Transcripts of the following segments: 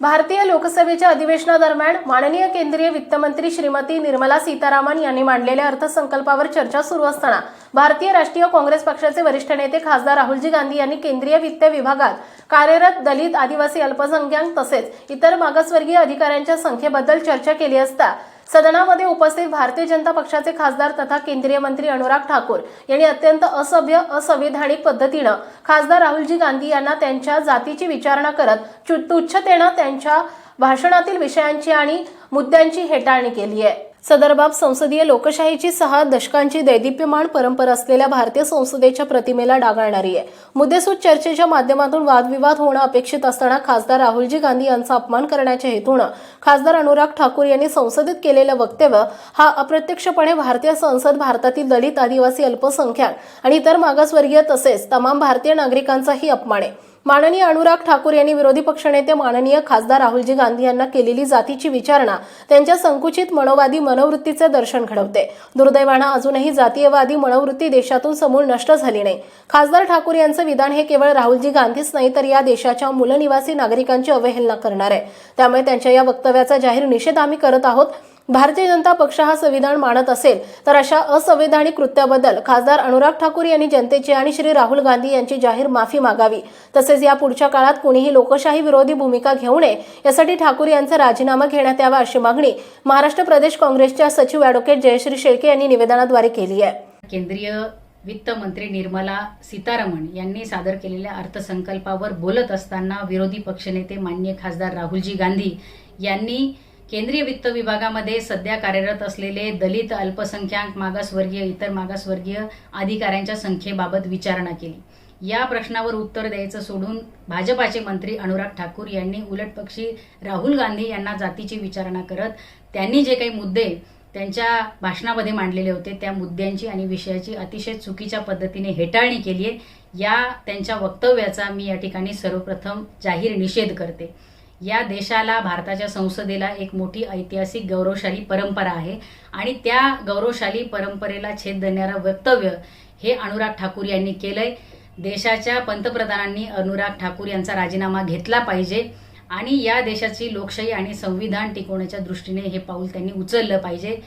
भारतीय लोकसभेच्या अधिवेशनादरम्यान माननीय केंद्रीय वित्तमंत्री श्रीमती निर्मला सीतारामन यांनी मांडलेल्या अर्थसंकल्पावर चर्चा सुरू असताना भारतीय राष्ट्रीय काँग्रेस पक्षाचे वरिष्ठ नेते खासदार राहुलजी गांधी यांनी केंद्रीय वित्त विभागात कार्यरत दलित आदिवासी अल्पसंख्याक तसेच इतर मागासवर्गीय अधिकाऱ्यांच्या संख्येबद्दल चर्चा केली असता सदनामध्ये उपस्थित भारतीय जनता पक्षाचे खासदार तथा केंद्रीय मंत्री अनुराग ठाकूर यांनी अत्यंत असभ्य असंविधानिक पद्धतीनं खासदार राहुलजी गांधी यांना त्यांच्या जातीची विचारणा करत चु- तुच्छतेनं त्यांच्या भाषणातील विषयांची आणि मुद्द्यांची हेटाळणी केली आहे. सदर बाब संसदीय लोकशाहीची सहा दशकांची दैदिप्यमान परंपरा असलेल्या भारतीय संसदेच्या प्रतिमेला डागाळणारी आहे. मुद्देसूद चर्चेच्या माध्यमातून वादविवाद होणं अपेक्षित असताना खासदार राहुलजी गांधी यांचा अपमान करण्याच्या हेतूनं खासदार अनुराग ठाकूर यांनी संसदेत केलेलं वक्तव्य हा अप्रत्यक्षपणे भारतीय संसद भारतातील दलित आदिवासी अल्पसंख्याक आणि इतर मागासवर्गीय तसेच तमाम भारतीय नागरिकांचाही अपमान आहे. माननीय अनुराग ठाकूर यांनी विरोधी पक्षनेते माननीय खासदार राहुलजी गांधी यांना केलेली जातीची विचारणा त्यांच्या संकुचित मनोवादी मनोवृत्तीचे दर्शन घडवते. दुर्दैवानं अजूनही जातीयवादी मनोवृत्ती देशातून समूळ नष्ट झाली नाही. खासदार ठाकूर यांचं विधान हे केवळ राहुलजी गांधीच नाही तर या देशाच्या मूलनिवासी नागरिकांची अवहेलना करणार आहे. त्यामुळे त्यांच्या या वक्तव्याचा जाहीर निषेध आम्ही करत आहोत. भारतीय जनता पक्ष हा संविधान मानत असेल तर अशा असंवैधानिक कृत्याबद्दल खासदार अनुराग ठाकूर यांनी जनतेची आणि श्री राहुल गांधी यांची जाहीर माफी मागावी. तसेच या पुढच्या काळात कुणीही लोकशाही विरोधी भूमिका घेऊ नये यासाठी ठाकूर यांचा राजीनामा घेण्यात यावा अशी मागणी महाराष्ट्र प्रदेश काँग्रेसच्या सचिव अॅडव्होकेट जयश्री शेळके यांनी निवेदनाद्वारे केली आहे. केंद्रीय वित्त मंत्री निर्मला सीतारमण यांनी सादर केलेल्या अर्थसंकल्पावर बोलत असताना विरोधी पक्षनेते मान्य खासदार राहुलजी गांधी यांनी केंद्रीय वित्त विभागामध्ये सध्या कार्यरत असलेले दलित अल्पसंख्याक मागासवर्गीय इतर मागासवर्गीय अधिकाऱ्यांच्या संख्येबाबत विचारणा केली. या प्रश्नावर उत्तर द्यायचं सोडून भाजपाचे मंत्री अनुराग ठाकूर यांनी उलटपक्षी राहुल गांधी यांना जातीची विचारणा करत त्यांनी जे काही मुद्दे त्यांच्या भाषणामध्ये मांडलेले होते त्या मुद्द्यांची आणि विषयाची अतिशय चुकीच्या पद्धतीने हेटाळणी केली आहे या त्यांच्या वक्तव्याचा मी या ठिकाणी सर्वप्रथम जाहीर निषेध करते. या देशाला भारताच्या संसदेला एक मोठी ऐतिहासिक गौरवशाली परंपरा आहे. आणि त्या गौरवशाली परंपरेला छेद देणारं वक्तव्य हे अनुराग ठाकूर यांनी केलंय. देशाच्या पंतप्रधानांनी अनुराग ठाकूर यांचा राजीनामा घेतला पाहिजे आणि या देशाची लोकशाही आणि संविधान टिकवण्याच्या दृष्टीने हे पाऊल त्यांनी उचललं पाहिजे.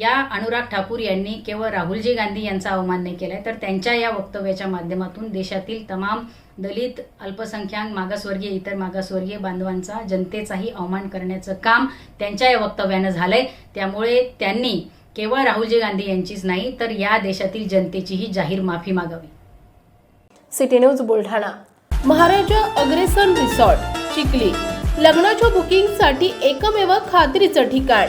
या अनुराग ठाकूर यांनी केवळ राहुलजी गांधी यांचा अवमान नाही केलाय तर त्यांच्या या वक्तव्याच्या माध्यमातून देशातील तमाम दलित अल्पसंख्याक मागासवर्गीय इतर मागासवर्गीय बांधवांचा जनतेचाही अवमान करण्याचं काम त्यांच्या या वक्तव्यानं झालंय. त्यामुळे त्यांनी केवळ राहुलजी गांधी यांचीच नाही तर या देशातील जनतेचीही जाहीर माफी मागावी. City news Buldhana. Maharaja Agrasen resort Chikhli. लग्नाच्या बुकिंगसाठी एकमेव खात्रीचं ठिकाण.